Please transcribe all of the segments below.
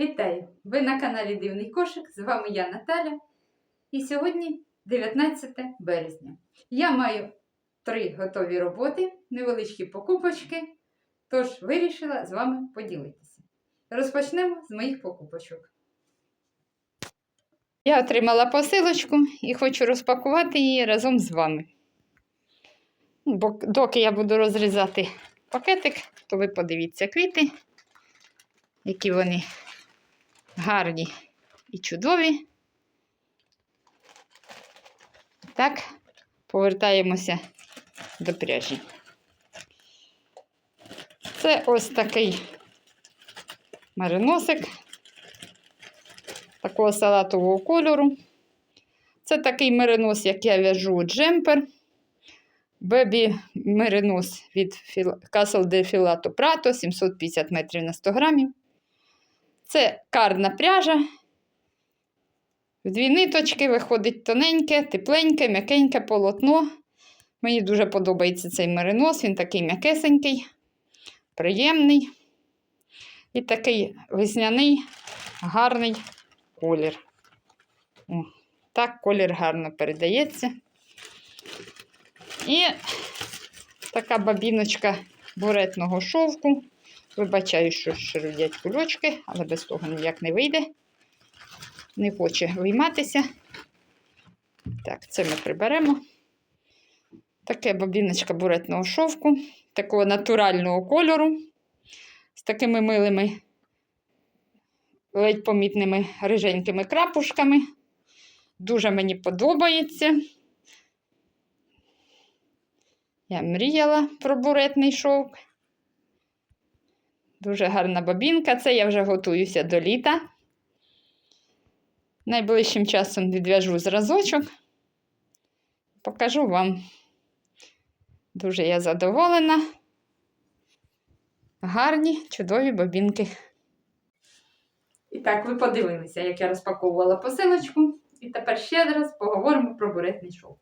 Вітаю! Ви на каналі Дивний Кошик. З вами я Наталя. І сьогодні 19 березня. Я маю три готові роботи, невеличкі покупочки. Тож вирішила з вами поділитися. Розпочнемо з моїх покупочок. Я отримала посилочку і хочу розпакувати її разом з вами. Ну, Бо доки я буду розрізати пакетик, то ви подивіться квіти, які вони гарні і чудові. Так, повертаємося до пряжі. Це ось такий мариносик такого салатового кольору. Це такий меринос, як я в'яжу джемпер. Бебі меринос від Castle de Filato Prato 750 метрів на 100 грамів. Це карна пряжа. В дві ниточки виходить тоненьке, тепленьке, м'якеньке полотно. Мені дуже подобається цей меринос, він такий м'якесенький, приємний і такий весняний, гарний колір. О, так, колір гарно передається. І така бабіночка буретного шовку. Вибачаю, що ширудять кульочки, але без того ніяк не вийде. Не хоче вийматися. Так, це ми приберемо. Таке бабіночка буретного шовку, такого натурального кольору, з такими милими, ледь помітними риженькими крапушками. Дуже мені подобається. Я мріяла про буретний шовк. Дуже гарна бабінка. Це я вже готуюся до літа. Найближчим часом відв'яжу зразочок. Покажу вам. Дуже я задоволена. Гарні, чудові бабінки. І так, ви подивилися, як я розпаковувала посилочку. І тепер ще раз поговоримо про буретний шовк.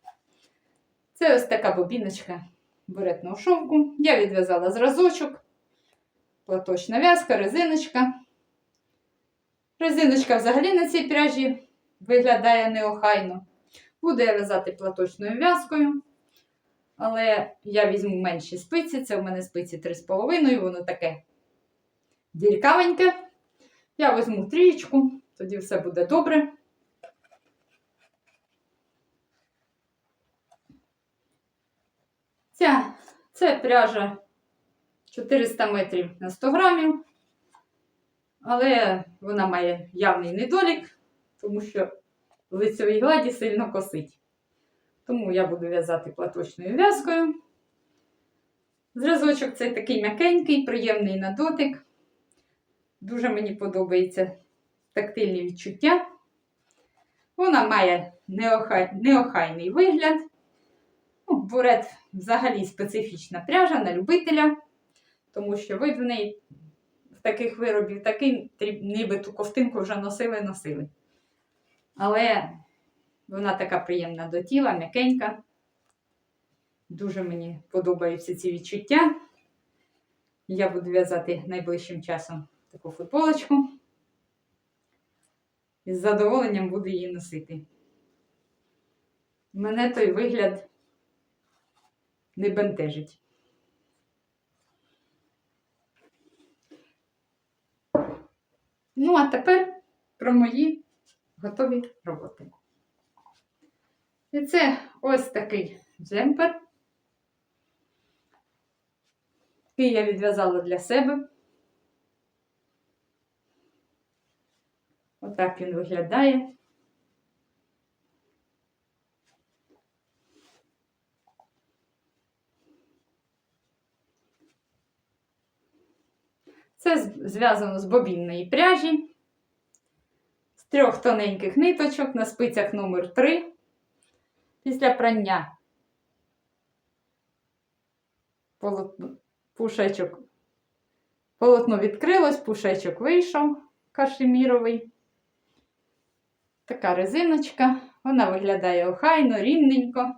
Це ось така бобіночка буретного шовку. Я відв'язала зразочок платочна в'язка, резиночка. Резиночка взагалі на цій пряжі виглядає неохайно. Буду я в'язати платочною в'язкою. Але я візьму менші спиці. Це у мене спиці 3,5, воно таке діркавеньке. Я візьму трієчку, тоді все буде добре. Ця, це пряжа 400 метрів на 100 грамів, але вона має явний недолік, тому що в лицевій гладі сильно косить. Тому я буду в'язати платочною в'язкою. Зразочок цей такий м'якенький, приємний на дотик. Дуже мені подобається тактильні відчуття. Вона має неохай... неохайний вигляд. Ну, Бурет взагалі специфічна пряжа на любителя тому що ви в неї в таких виробів такий, ніби ту ковтинку вже носили-носили. Але вона така приємна до тіла, м'якенька. Дуже мені подобаються ці відчуття. Я буду в'язати найближчим часом таку футболочку. І з задоволенням буду її носити. Мене той вигляд не бентежить. Ну, а тепер про мої готові роботи. І це ось такий джемпер, який я відв'язала для себе. Отак він виглядає. Це зв'язано з бобінної пряжі, з трьох тоненьких ниточок на спицях номер 3 Після прання пушечок, полотно відкрилось, пушечок вийшов кашеміровий. Така резиночка, вона виглядає охайно, рівненько.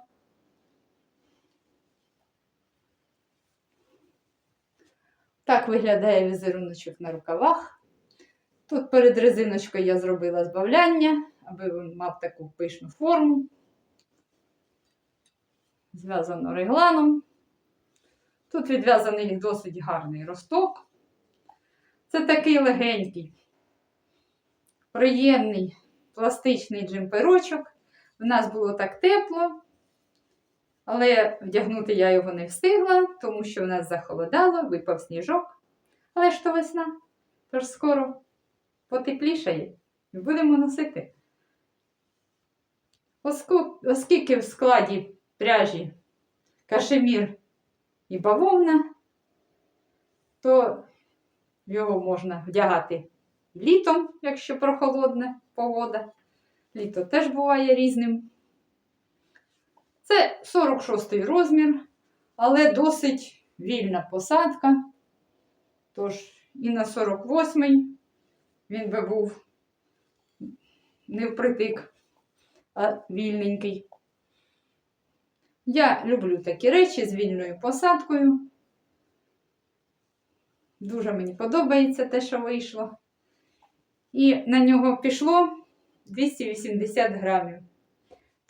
Так виглядає візеруночок на рукавах. Тут перед резиночкою я зробила збавляння, аби він мав таку пишну форму. Зв'язано регланом. Тут відв'язаний досить гарний росток. Це такий легенький, приємний пластичний джемперочок. У нас було так тепло, але вдягнути я його не встигла, тому що в нас захолодало, випав сніжок. Але ж то весна, тож скоро потеплішає і будемо носити. Оскільки в складі пряжі кашемір і бавовна, то його можна вдягати літом, якщо прохолодна погода. Літо теж буває різним. Це 46 розмір, але досить вільна посадка. Тож і на 48 він би був не впритик, а вільненький. Я люблю такі речі з вільною посадкою. Дуже мені подобається те, що вийшло. І на нього пішло 280 грамів.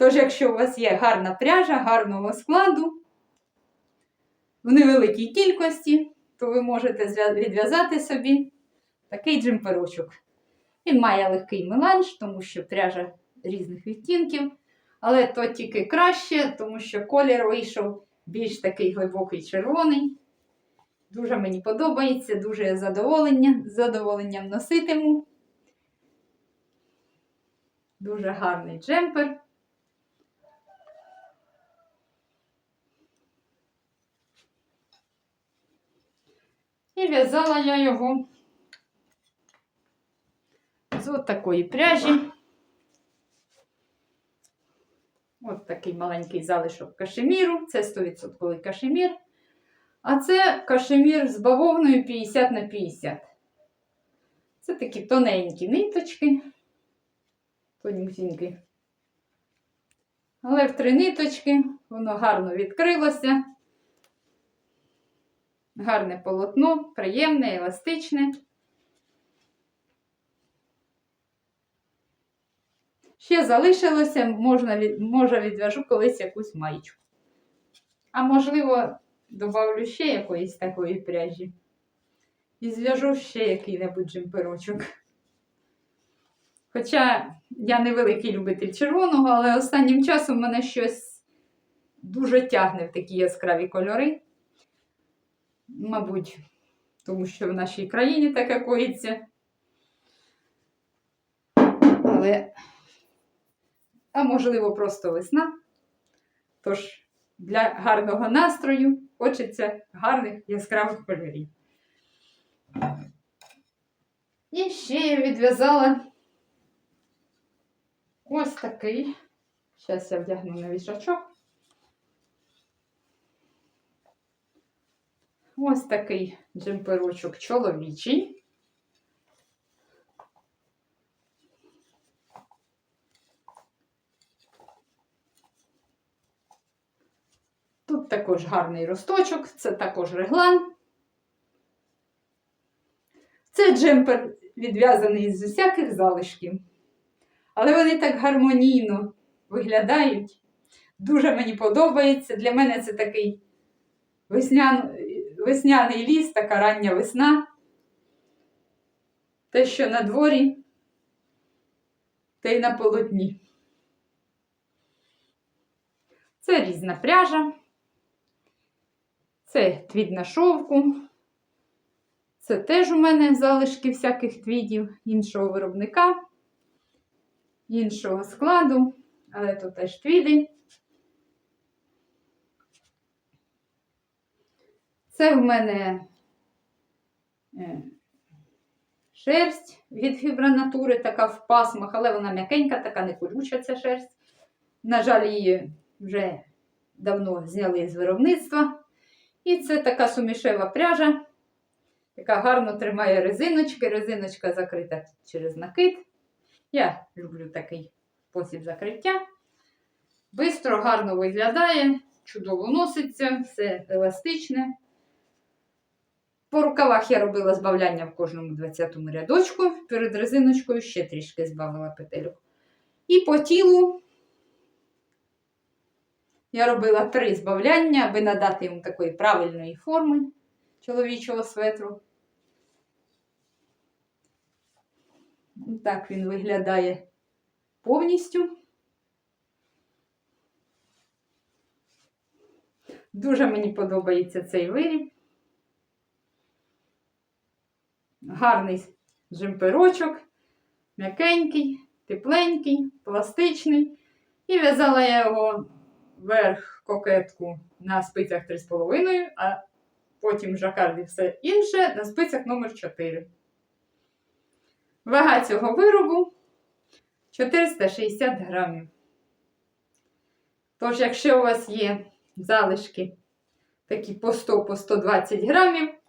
Тож, якщо у вас є гарна пряжа, гарного складу, в невеликій кількості, то ви можете відв'язати собі такий джемперочок. Він має легкий меланж, тому що пряжа різних відтінків. Але то тільки краще, тому що колір вийшов більш такий глибокий червоний. Дуже мені подобається, дуже задоволення, задоволенням носитиму. Дуже гарний джемпер. І в'язала я його з от такої пряжі. От такий маленький залишок кашеміру. Це 100% кашемір. А це кашемір з бавовною 50 на 50. Це такі тоненькі ниточки. Тонюсінькі. Але в три ниточки воно гарно відкрилося. Гарне полотно, приємне, еластичне. Ще залишилося, можна, може відв'яжу колись якусь маєчку. А можливо, добавлю ще якоїсь такої пряжі. І зв'яжу ще який-небудь джемперочок. Хоча я не великий любитель червоного, але останнім часом мене щось дуже тягне в такі яскраві кольори. Мабуть, тому що в нашій країні таке коїться. Але, а можливо, просто весна. Тож для гарного настрою хочеться гарних яскравих кольорів. І ще я відв'язала ось такий. Зараз я вдягну на вішачок. Ось такий джемперочок чоловічий. Тут також гарний росточок, це також реглан. Це джемпер відв'язаний з усяких залишків. Але вони так гармонійно виглядають. Дуже мені подобається. Для мене це такий веснян... весняний ліс, така рання весна. Те, що на дворі, те й на полотні. Це різна пряжа. Це твід на шовку. Це теж у мене залишки всяких твідів іншого виробника, іншого складу, але тут теж твіди. Це в мене е, шерсть від фібронатури, така в пасмах, але вона м'якенька, така не колюча ця шерсть. На жаль, її вже давно зняли з виробництва. І це така сумішева пряжа, яка гарно тримає резиночки. Резиночка закрита через накид. Я люблю такий спосіб закриття. Бистро, гарно виглядає, чудово носиться, все еластичне. По рукавах я робила збавляння в кожному 20-му рядочку, перед резиночкою ще трішки збавила петельок. І по тілу я робила три збавляння, аби надати йому такої правильної форми чоловічого светру. Так він виглядає повністю. Дуже мені подобається цей виріб. Гарний джемперочок, м'якенький, тепленький, пластичний. І в'язала я його верх кокетку на спицях 3,5, а потім жакард і все інше на спицях номер 4. Вага цього виробу 460 грамів. Тож, якщо у вас є залишки такі по 100 по 120 грамів,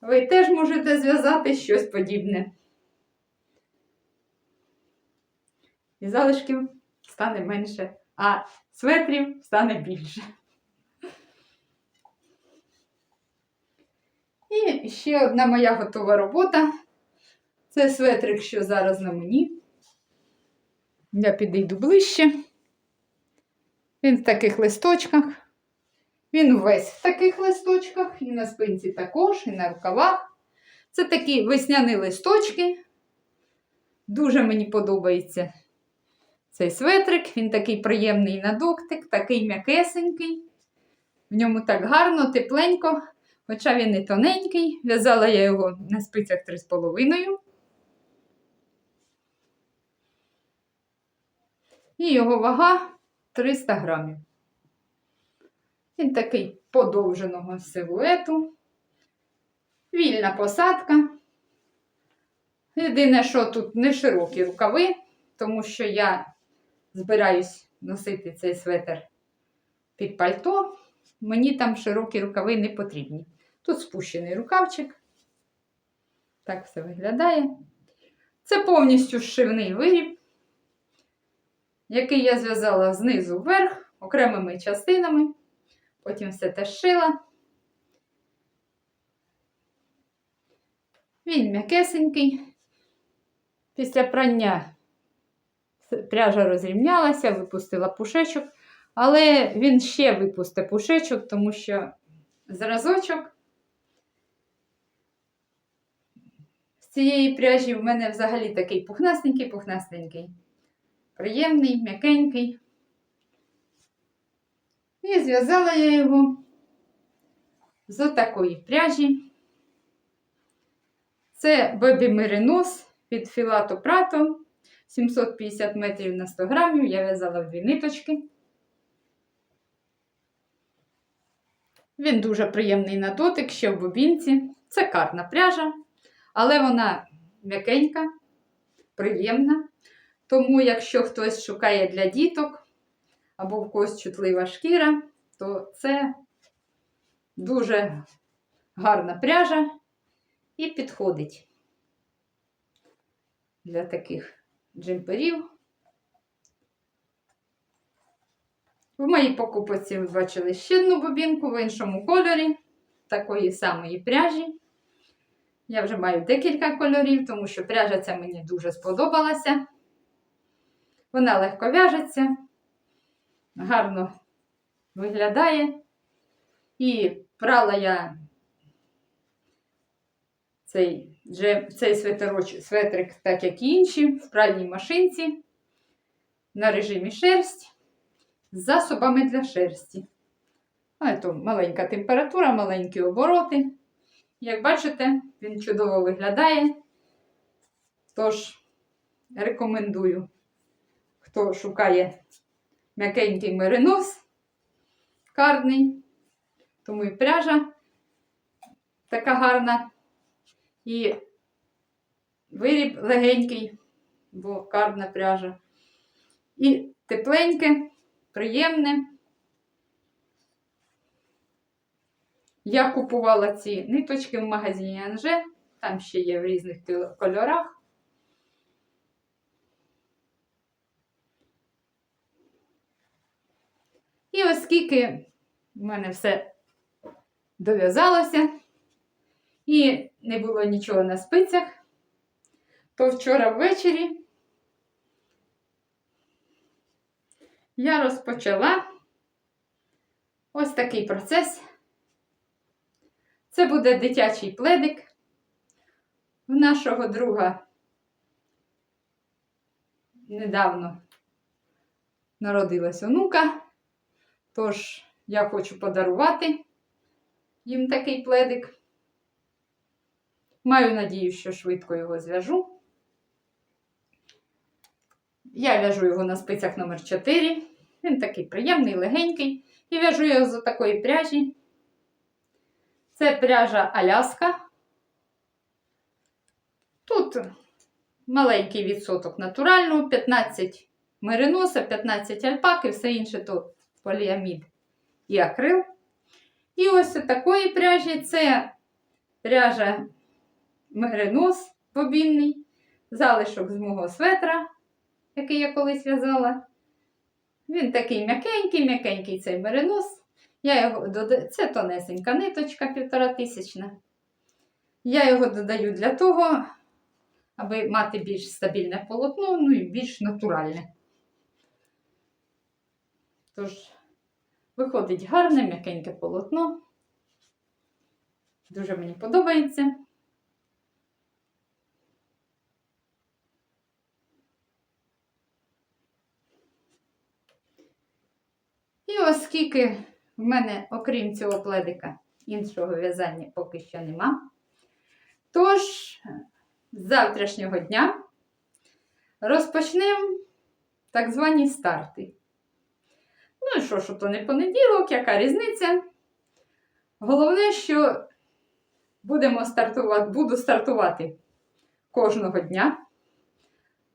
ви теж можете зв'язати щось подібне. І залишків стане менше, а светрів стане більше. І ще одна моя готова робота. Це светрик, що зараз на мені. Я підійду ближче. Він в таких листочках. Він весь в таких листочках, і на спинці також, і на рукавах. Це такі весняні листочки. Дуже мені подобається цей светрик. Він такий приємний на доктик, такий м'якесенький. В ньому так гарно, тепленько, хоча він і тоненький. В'язала я його на спицях 3,5. І його вага 300 грамів. Він такий подовженого силуету. Вільна посадка. Єдине, що тут не широкі рукави, тому що я збираюсь носити цей светр під пальто. Мені там широкі рукави не потрібні. Тут спущений рукавчик. Так все виглядає. Це повністю зшивний виріб, який я зв'язала знизу вверх окремими частинами. Потім все те шила. Він м'якесенький. Після прання пряжа розрівнялася, випустила пушечок, але він ще випустить пушечок, тому що зразочок з цієї пряжі в мене взагалі такий пухнастенький, пухнастенький, приємний, м'якенький. І зв'язала я його з такої пряжі. Це Бебі Меринос від Філато Прато 750 метрів на 100 грамів. Я в'язала в дві ниточки. Він дуже приємний на дотик, ще в бобінці. Це карна пряжа, але вона м'якенька, приємна. Тому, якщо хтось шукає для діток або в когось чутлива шкіра, то це дуже гарна пряжа і підходить для таких джемперів. В моїй покупці ви бачили ще одну бобінку в іншому кольорі, такої самої пряжі. Я вже маю декілька кольорів, тому що пряжа ця мені дуже сподобалася. Вона легко в'яжеться, гарно виглядає. І прала я цей цей светрик, так як і інші, в пральній машинці на режимі шерсть з засобами для шерсті. А то маленька температура, маленькі обороти. Як бачите, він чудово виглядає. Тож, рекомендую, хто шукає м'якенький меринос, карний, тому і пряжа така гарна. І виріб легенький, бо карна пряжа. І тепленьке, приємне. Я купувала ці ниточки в магазині Анже, там ще є в різних кольорах. І оскільки в мене все дов'язалося, і не було нічого на спицях, то вчора ввечері я розпочала ось такий процес. Це буде дитячий пледик в нашого друга. Недавно народилась онука, тож я хочу подарувати їм такий пледик. Маю надію, що швидко його зв'яжу. Я в'яжу його на спицях номер 4 Він такий приємний, легенький. І в'яжу його з такої пряжі. Це пряжа Аляска. Тут маленький відсоток натурального, 15 мериноса, 15 альпак і все інше то поліамід і акрил. І ось такої пряжі це пряжа меринос бобінний, залишок з мого светра, який я колись в'язала. Він такий м'якенький, м'якенький цей меринос. Я його додаю, Це тонесенька ниточка півтора тисячна. Я його додаю для того, аби мати більш стабільне полотно, ну і більш натуральне. Тож, виходить гарне, м'якеньке полотно. Дуже мені подобається. І оскільки в мене, окрім цього пледика, іншого в'язання поки що нема, тож з завтрашнього дня розпочнемо так звані старти. Що, що то не понеділок, яка різниця? Головне, що будемо стартувати, буду стартувати кожного дня.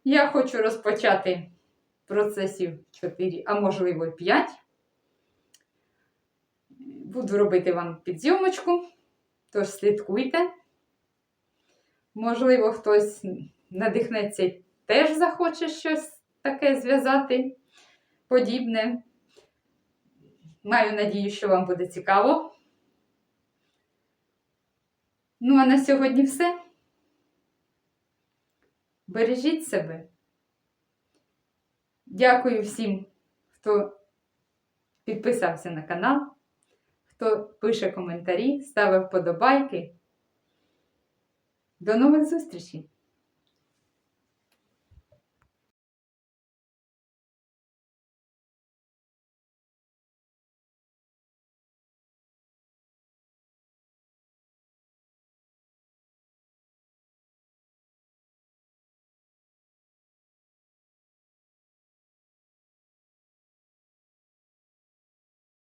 Я хочу розпочати процесів 4, а можливо 5. Буду робити вам підзйомочку, тож слідкуйте. Можливо, хтось надихнеться і теж захоче щось таке зв'язати подібне. Маю надію, що вам буде цікаво. Ну, а на сьогодні все. Бережіть себе. Дякую всім, хто підписався на канал, хто пише коментарі, ставив вподобайки. До нових зустрічей!